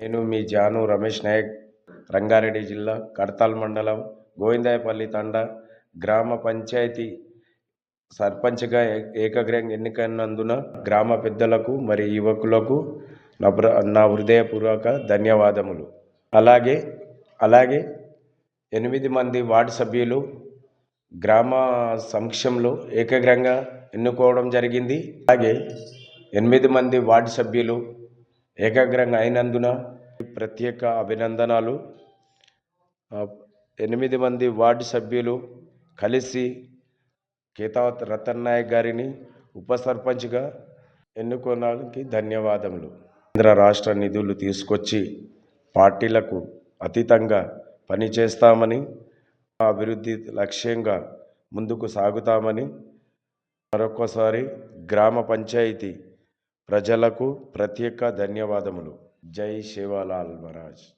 నేను మీ జాను రమేష్ నాయక్ రంగారెడ్డి జిల్లా కడతాల్ మండలం గోవిందాయపల్లి తండ గ్రామ పంచాయతీ సర్పంచ్గా ఏకగ్రంగా ఎన్నికైనందున గ్రామ పెద్దలకు మరి యువకులకు నా నా హృదయపూర్వక ధన్యవాదములు. అలాగే అలాగే ఎనిమిది మంది వార్డు సభ్యులు గ్రామ సంక్షంలో ఏకగ్రంగా ఎన్నుకోవడం జరిగింది. అలాగే ఎనిమిది మంది వార్డు సభ్యులు ఏకాగ్రంగా అయినందున ప్రత్యేక అభినందనాలు. ఎనిమిది మంది వార్డు సభ్యులు కలిసి కేతావత్ రతన్ నాయక్ గారిని ఉప సర్పంచ్గా ఎన్నుకోవడానికి ధన్యవాదములు. కేంద్ర రాష్ట్ర నిధులు తీసుకొచ్చి పార్టీలకు అతీతంగా పనిచేస్తామని అభివృద్ధి లక్ష్యంగా ముందుకు సాగుతామని మరొకసారి గ్రామ పంచాయతీ ప్రజలకు ప్రత్యేక ధన్యవాదములు. జై శివలాల్ మహారాజ్.